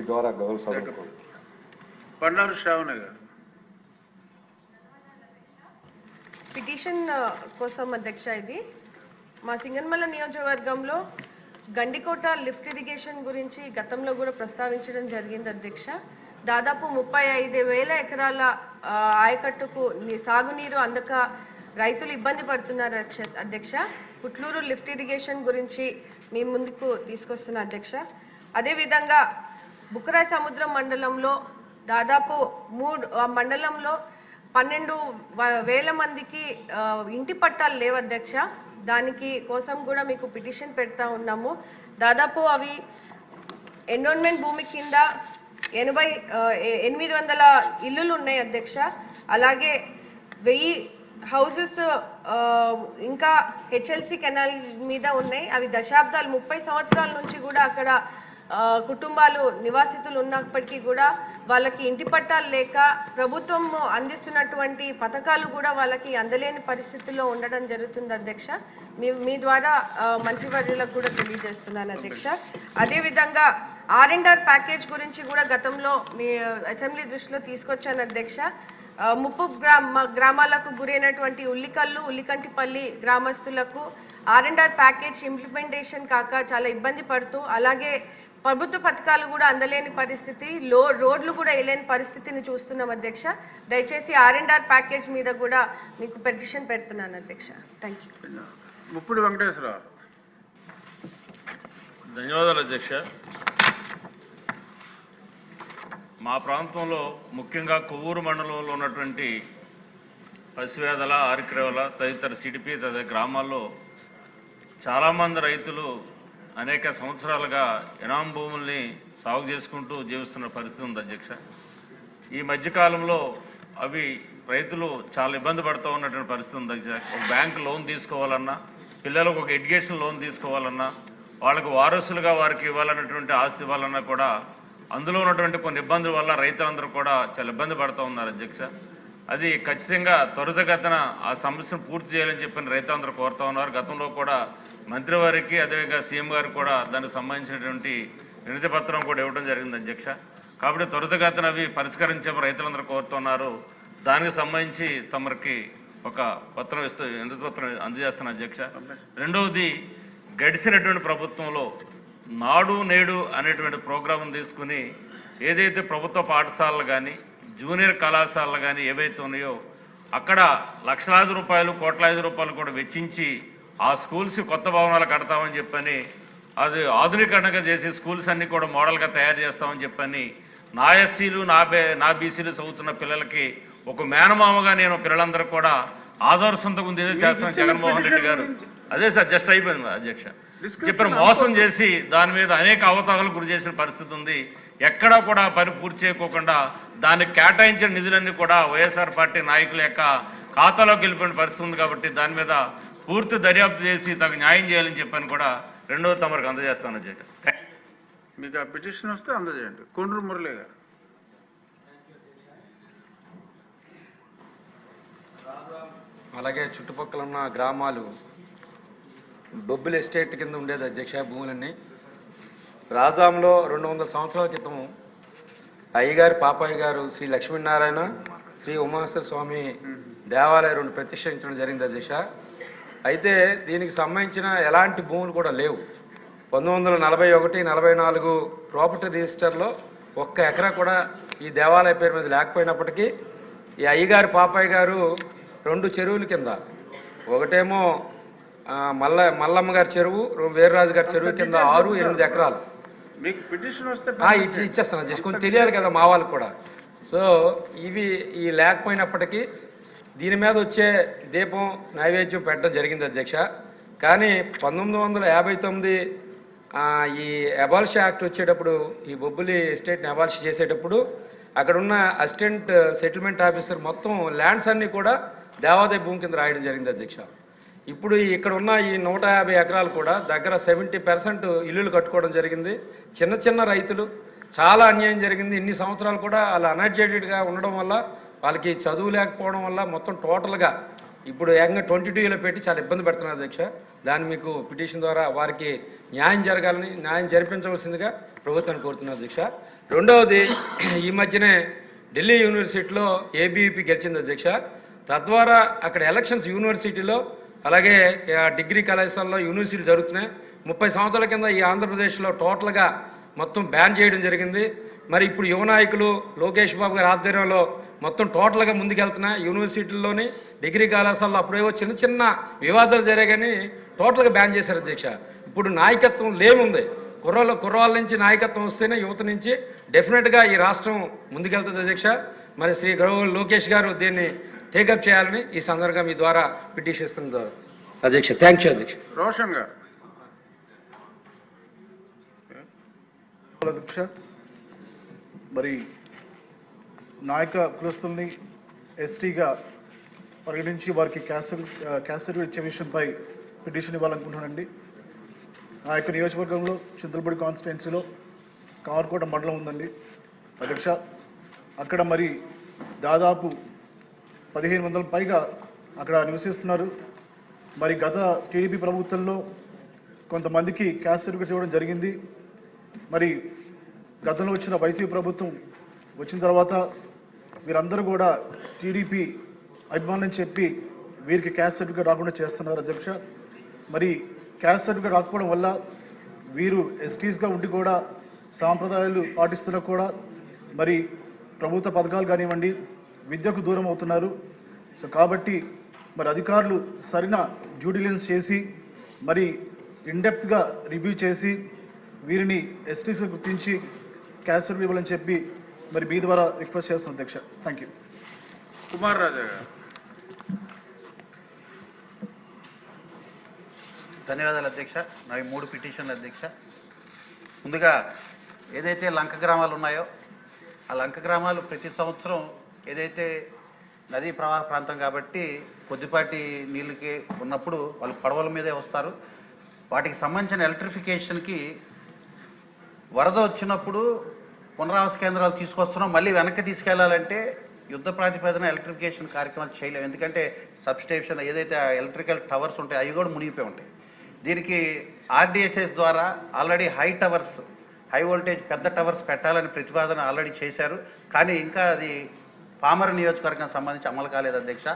మీ ద్వారా గౌరవ సభకు. బండారు శ్రావణ గారు. పిటిషన్ కోసం అధ్యక్ష ఇది. మా సింగన్మల నియోజకవర్గంలో గండికోట లిఫ్ట్ ఇరిగేషన్ గురించి గతంలో కూడా ప్రస్తావించడం జరిగింది అధ్యక్ష. దాదాపు ముప్పై ఐదు వేల ఎకరాల ఆయకట్టుకు ని- సాగునీరు అందక రైతులు ఇబ్బంది పడుతున్నారు అధ్యక్ష- అధ్యక్ష. పుట్లూరు లిఫ్ట్ ఇరిగేషన్ గురించి మీ ముందుకు తీసుకొస్తున్న అధ్యక్ష. అదేవిధంగా బుక్రా సముద్రం మండలంలో దాదాపు మూడు మండలంలో పన్నెండు వేల మందికి ఇంటి పట్టాలు లేవు అధ్యక్ష. దానికి కోసం కూడా మీకు పిటిషన్ పెడతా ఉన్నాము. దాదాపు అవి ఎండోన్మెంట్ భూమి కింద ఎనభై ఎనిమిది వందల ఇల్లులు ఉన్నాయి అధ్యక్ష. అలాగే వెయ్యి హౌసెస్ ఇంకా హెచ్ఎల్సి కెనాల్ మీద ఉన్నాయి. అవి దశాబ్దాలు ముప్పై సంవత్సరాల నుంచి కూడా అక్కడ కుటుంబాలు నివాసితులు ఉన్నప్పటికీ కూడా వాళ్ళకి ఇంటి పట్టాలు లేక ప్రభుత్వం అందిస్తున్నటువంటి పథకాలు కూడా వాళ్ళకి అందలేని పరిస్థితుల్లో ఉండడం జరుగుతుంది అధ్యక్ష. మీ మీ ద్వారా మంత్రివర్యులకు కూడా తెలియజేస్తున్నాను అధ్యక్ష. అదేవిధంగా ఆర్ అండ్ ఆర్ ప్యాకేజ్ గురించి కూడా గతంలో మీ అసెంబ్లీ దృష్టిలో తీసుకొచ్చాను అధ్యక్ష. ముప్పు గ్రామ గ్రామాలకు గురైనటువంటి ఉల్లికల్లు ఉల్లికంటిపల్లి గ్రామస్తులకు R and R package implementation కాక చాలా ఇబ్బంది పడుతూ అలాగే ప్రభుత్వ పథకాలు కూడా అందలేని పరిస్థితి లో రోడ్లు కూడా వేయలేని పరిస్థితిని చూస్తున్నాం అధ్యక్ష. దయచేసి ఆర్ అండ్ ఆర్ ప్యాకేజ్ మీద కూడా మీకు పెటిషన్ పెడుతున్నాను అధ్యక్ష. థ్యాంక్ యూ ముప్పుడు వెంకటేశ్వరరావు ధన్యవాదాలు అధ్యక్ష. మా ప్రాంతంలో ముఖ్యంగా కొవ్వూరు మండలంలో ఉన్నటువంటి పసివేదల ఆరిక్రేవల తదితర సిడిపి తదితర గ్రామాల్లో చాలామంది రైతులు అనేక సంవత్సరాలుగా ఇనాం భూముల్ని సాగు చేసుకుంటూ జీవిస్తున్న పరిస్థితి ఉంది అధ్యక్ష. ఈ మధ్యకాలంలో అవి రైతులు చాలా ఇబ్బంది పడుతూ ఉన్నటువంటి పరిస్థితి ఉంది అధ్యక్ష. ఒక బ్యాంక్ లోన్ తీసుకోవాలన్నా పిల్లలకు ఒక ఎడ్యుకేషన్ లోన్ తీసుకోవాలన్నా వాళ్ళకు వారసులుగా వారికి ఇవ్వాలన్నటువంటి ఆస్తి ఇవ్వాలన్నా కూడా అందులో ఉన్నటువంటి కొన్ని ఇబ్బందుల వల్ల రైతులందరూ కూడా చాలా ఇబ్బంది పడుతూ ఉన్నారు అధ్యక్ష. అది ఖచ్చితంగా త్వరితగతిన ఆ సమస్యను పూర్తి చేయాలని చెప్పిన రైతులందరూ కోరుతా ఉన్నారు. గతంలో కూడా మంత్రివారికి అదేవిధంగా సీఎం గారికి కూడా దానికి సంబంధించినటువంటి వినతి పత్రం కూడా ఇవ్వడం జరిగింది అధ్యక్ష. కాబట్టి త్వరితగతిన అవి పరిష్కరించే రైతులందరూ కోరుతున్నారు దానికి సంబంధించి తమరికి ఒక పత్రం ఇస్తూ వినతి పత్రం అందజేస్తున్న అధ్యక్ష. రెండవది గడిచినటువంటి ప్రభుత్వంలో నాడు నేడు అనేటువంటి ప్రోగ్రాం తీసుకుని ఏదైతే ప్రభుత్వ పాఠశాలలు కానీ జూనియర్ కళాశాలలు కానీ ఏవైతే ఉన్నాయో అక్కడ లక్షలాది రూపాయలు కోట్లాది రూపాయలు కూడా వెచ్చించి ఆ స్కూల్స్ కొత్త భవనాలు కడతామని చెప్పని అది ఆధునీకరణగా చేసి స్కూల్స్ అన్ని కూడా మోడల్గా తయారు చేస్తామని చెప్పని నా ఎస్సీలు నా బే నా బీసీలు చదువుతున్న పిల్లలకి ఒక మేనమామగా నేను పిల్లలందరూ కూడా ఆదర్శంతో ఉంది. ఏదో చేస్తాను జగన్మోహన్ రెడ్డి గారు. అదే సార్ జస్ట్ అయిపోయింది అధ్యక్ష. చెప్పిన మోసం చేసి దాని మీద అనేక అవతారాలు గురి చేసిన పరిస్థితి ఉంది. ఎక్కడా కూడా పని పూర్తి చేయకోకుండా దానికి కేటాయించిన నిధులన్నీ కూడా వైఎస్ఆర్ పార్టీ నాయకుల యొక్క ఖాతాలోకి వెళ్ళిపోయిన పరిస్థితి ఉంది కాబట్టి దాని మీద పూర్తి దర్యాప్తు చేసి తగు న్యాయం చేయాలని చెప్పని కూడా రెండవ తమరికి అందజేస్తాను అధ్యక్ష. మీకు ఆ పిటిషన్ వస్తే అందజేయండి. కొండ్రు మురళి గారు. అలాగే చుట్టుపక్కల ఉన్న గ్రామాలు బొబ్బిలి ఎస్టేట్ కింద ఉండేది అధ్యక్ష భూములన్నీ. రాజాంలో రెండు వందల సంవత్సరాల క్రితం అయ్యగారి పాపయ్య గారు శ్రీ లక్ష్మీనారాయణ శ్రీ ఉమాశ్వర స్వామి దేవాలయ రెండు ప్రతిష్ఠించడం జరిగింది దిశ. అయితే దీనికి సంబంధించిన ఎలాంటి భూములు కూడా లేవు. పంతొమ్మిది వందల నలభై ఒకటి నలభై నాలుగు ప్రాపర్టీ రిజిస్టర్లో ఒక్క ఎకరా కూడా ఈ దేవాలయ పేరు మీద లేకపోయినప్పటికీ ఈ అయ్యగారి పాపయ్య గారు రెండు చెరువుల కింద ఒకటేమో మల్ల మల్లమ్మ గారి చెరువు వీర్రాజు గారి చెరువు కింద ఆరు ఎనిమిది ఎకరాలు. మీకు పిటిషన్ వస్తే ఇచ్చి ఇచ్చేస్తాను జస్ట్ కొంచెం తెలియాలి కదా మా వాళ్ళకి కూడా. సో ఇవి ఈ లేకపోయినప్పటికీ దీని మీద వచ్చే దీపం నైవేద్యం పెట్టడం జరిగింది అధ్యక్ష. కానీ పంతొమ్మిది వందల యాభై తొమ్మిది ఈ అబాల్షి యాక్ట్ వచ్చేటప్పుడు ఈ బొబ్బులి ఎస్టేట్ని అబాల్షి చేసేటప్పుడు అక్కడున్న అసిస్టెంట్ సెటిల్మెంట్ ఆఫీసర్ మొత్తం ల్యాండ్స్ అన్నీ కూడా దేవాదాయ భూమి కింద రాయడం జరిగింది అధ్యక్ష. ఇప్పుడు ఇక్కడ ఉన్న ఈ నూట యాభై ఎకరాలు కూడా దగ్గర సెవెంటీ పర్సెంట్ ఇల్లులు కట్టుకోవడం జరిగింది. చిన్న చిన్న రైతులు చాలా అన్యాయం జరిగింది. ఇన్ని సంవత్సరాలు కూడా వాళ్ళు అన్ఎడ్యుకేటెడ్గా ఉండడం వల్ల వాళ్ళకి చదువు లేకపోవడం వల్ల మొత్తం టోటల్గా ఇప్పుడు ఏకంగా ట్వంటీ టూలో పెట్టి చాలా ఇబ్బంది పెడుతున్నారు అధ్యక్ష. దాన్ని మీకు పిటిషన్ ద్వారా వారికి న్యాయం జరగాలని న్యాయం జరిపించవలసిందిగా ప్రభుత్వాన్ని కోరుతున్నారు అధ్యక్ష. రెండవది ఈ మధ్యనే ఢిల్లీ యూనివర్సిటీలో ఏబీవీపీ గెలిచింది అధ్యక్ష. తద్వారా అక్కడ ఎలక్షన్స్ యూనివర్సిటీలో అలాగే డిగ్రీ కళాశాలలో యూనివర్సిటీలు జరుగుతున్నాయి. ముప్పై సంవత్సరాల కింద ఈ ఆంధ్రప్రదేశ్లో టోటల్గా మొత్తం బ్యాన్ చేయడం జరిగింది. మరి ఇప్పుడు యువ నాయకులు లోకేష్ బాబు గారి ఆధ్వర్యంలో మొత్తం టోటల్గా ముందుకెళ్తున్నాయి. యూనివర్సిటీల్లోని డిగ్రీ కళాశాలలో అప్పుడేవో చిన్న చిన్న వివాదాలు జరిగాయి కానీ టోటల్గా బ్యాన్ చేశారు అధ్యక్ష. ఇప్పుడు నాయకత్వం లేముంది. కుర్రాళ్ళ కుర్రాళ్ళ నుంచి నాయకత్వం వస్తేనే యువత నుంచి డెఫినెట్గా ఈ రాష్ట్రం ముందుకెళ్తుంది అధ్యక్ష. మరి శ్రీ గౌరవ లోకేష్ గారు దీన్ని టేకప్ చేయాలని ఈ సందర్భంగా మీ ద్వారా పిటిషన్ ఇస్తుంది అధ్యక్ష థ్యాంక్ యూ అధ్యక్ష. రోషన్ గారు. అధ్యక్ష మరి నాయక కులస్తుల్ని ఎస్టీగా పరిగణించి వారికి క్యాసెట్ క్యాసెట్ ఇచ్చే విషయంపై పిటిషన్ ఇవ్వాలనుకుంటున్నానండి. నా యొక్క నియోజకవర్గంలో చింతలపూడి కాన్స్టిట్యున్సీలో కామర్కోట మండలం ఉందండి. అధ్యక్ష అక్కడ మరి దాదాపు పదిహేను వందల పైగా అక్కడ నివసిస్తున్నారు. మరి గత టీడీపీ ప్రభుత్వంలో కొంతమందికి క్యాస్ట్ సర్టిఫికేట్స్ ఇవ్వడం జరిగింది. మరి గతంలో వచ్చిన వైసీపీ ప్రభుత్వం వచ్చిన తర్వాత వీరందరూ కూడా టీడీపీ అభిమానులని చెప్పి వీరికి క్యాస్ట్ సర్టిఫికేట్ రాకుండా చేస్తున్నారు అధ్యక్ష. మరి క్యాస్ట్ సర్టిఫికేట్ రాకపోవడం వల్ల వీరు ఎస్టీస్గా ఉండి కూడా సాంప్రదాయాలు పాటిస్తున్నా కూడా మరి ప్రభుత్వ పథకాలు కానివ్వండి విద్యకు దూరం అవుతున్నారు. సో కాబట్టి మరి అధికారులు సరైన డ్యూ డిలిజెన్స్ చేసి మరి ఇన్డెప్త్గా రివ్యూ చేసి వీరిని ఎస్టీసీ గుర్తించి క్యాన్సర్ ఇవ్వాలని చెప్పి మరి మీ ద్వారా రిక్వెస్ట్ చేస్తున్నాను అధ్యక్ష. థ్యాంక్ యూ కుమార్ రాజా గారు. ధన్యవాదాలు అధ్యక్ష. నావి మూడు పిటిషన్లు అధ్యక్ష. ముందుగా ఏదైతే లంక గ్రామాలు ఉన్నాయో ఆ లంక గ్రామాలు ప్రతి సంవత్సరం ఏదైతే నదీ ప్రవాహ ప్రాంతం కాబట్టి కొద్దిపాటి నీళ్ళకి ఉన్నప్పుడు వాళ్ళు పడవల మీదే వస్తారు. వాటికి సంబంధించిన ఎలక్ట్రిఫికేషన్కి వరద వచ్చినప్పుడు పునరావాస కేంద్రాలు తీసుకొస్తున్నాం. మళ్ళీ వెనక్కి తీసుకెళ్ళాలంటే యుద్ధ ప్రాతిపదన ఎలక్ట్రిఫికేషన్ కార్యక్రమాలు చేయలేము ఎందుకంటే సబ్స్టేషన్ ఏదైతే ఎలక్ట్రికల్ టవర్స్ ఉంటాయో అవి కూడా మునిగిపోయి ఉంటాయి. దీనికి ఆర్డిఎస్ఎస్ ద్వారా already high towers high voltage పెద్ద టవర్స్ పెట్టాలని ప్రతిపాదన ఆల్రెడీ చేశారు. కానీ ఇంకా అది పామర నియోజకవర్గం సంబంధించి అమలు కాలేదు అధ్యక్ష.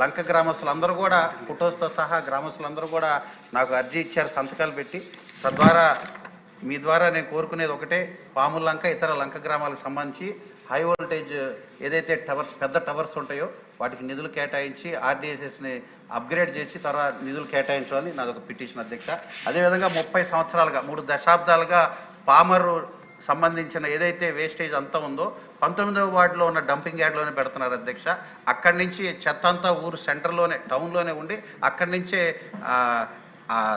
లంక గ్రామస్తులందరూ కూడా ఫొటోస్తో సహా గ్రామస్తులందరూ కూడా నాకు అర్జీ ఇచ్చారు సంతకాలు పెట్టి. తద్వారా మీ ద్వారా నేను కోరుకునేది ఒకటే పాముల లంక ఇతర లంక గ్రామాలకు సంబంధించి హై వోల్టేజ్ ఏదైతే టవర్స్ పెద్ద టవర్స్ ఉంటాయో వాటికి నిధులు కేటాయించి ఆర్డీఎస్ఎస్ని అప్గ్రేడ్ చేసి తర్వాత నిధులు కేటాయించాలని నాదొక పిటిషన్ అధ్యక్ష. అదేవిధంగా ముప్పై సంవత్సరాలుగా మూడు దశాబ్దాలుగా పామరు సంబంధించిన ఏదైతే వేస్టేజ్ అంతా ఉందో పంతొమ్మిదవ వార్డులో ఉన్న డంపింగ్ యార్డ్లోనే పెడుతున్నారు అధ్యక్ష. అక్కడి నుంచి చెత్త అంతా ఊరు సెంటర్లోనే టౌన్లోనే ఉండి అక్కడి నుంచే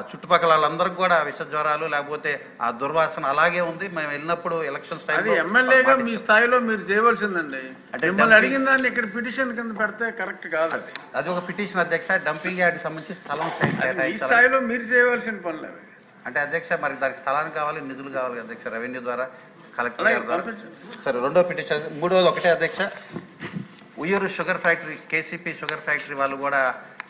చుట్టుపక్కల వాళ్ళందరికీ కూడా విష జ్వరాలు లేకపోతే ఆ దుర్వాసన అలాగే ఉంది. మేము వెళ్ళినప్పుడు ఎలక్షన్స్ టైం ఎమ్మెల్యేగా మీ స్థాయిలో మీరు చేయవలసిందండి. అంటే మిమ్మల్ని అడిగిన దాన్ని ఇక్కడ పిటిషన్ కింద పెడితే కరెక్ట్ కాదు. అది ఒక పిటిషన్ అధ్యక్ష. డంపింగ్ యార్డ్ సంబంధించి స్థలం కేటాయించాలి స్థాయిలో మీరు చేయవలసిన పనులు అంటే అధ్యక్ష మరి దానికి స్థలానికి కావాలి నిధులు కావాలి అధ్యక్ష రెవెన్యూ ద్వారా కలెక్టర్ గారి ద్వారా. సరే రెండో పిటిషన్ మూడోది ఒకటే అధ్యక్ష Uyyuru sugar factory KCP sugar factory వాళ్ళు కూడా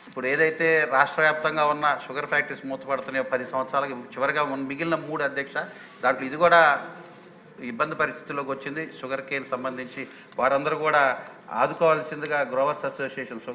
ఇప్పుడు ఏదైతే రాష్ట్ర వ్యాప్తంగా ఉన్న షుగర్ ఫ్యాక్టరీస్ మూతపడుతున్నాయో పది సంవత్సరాలకి చివరిగా మిగిలిన మూడు అధ్యక్ష దాంట్లో ఇది కూడా ఇబ్బంది పరిస్థితుల్లోకి వచ్చింది షుగర్ కేన్ సంబంధించి వారందరూ కూడా ఆదుకోవాల్సిందిగా గ్రోవర్స్ అసోసియేషన్ షుగర్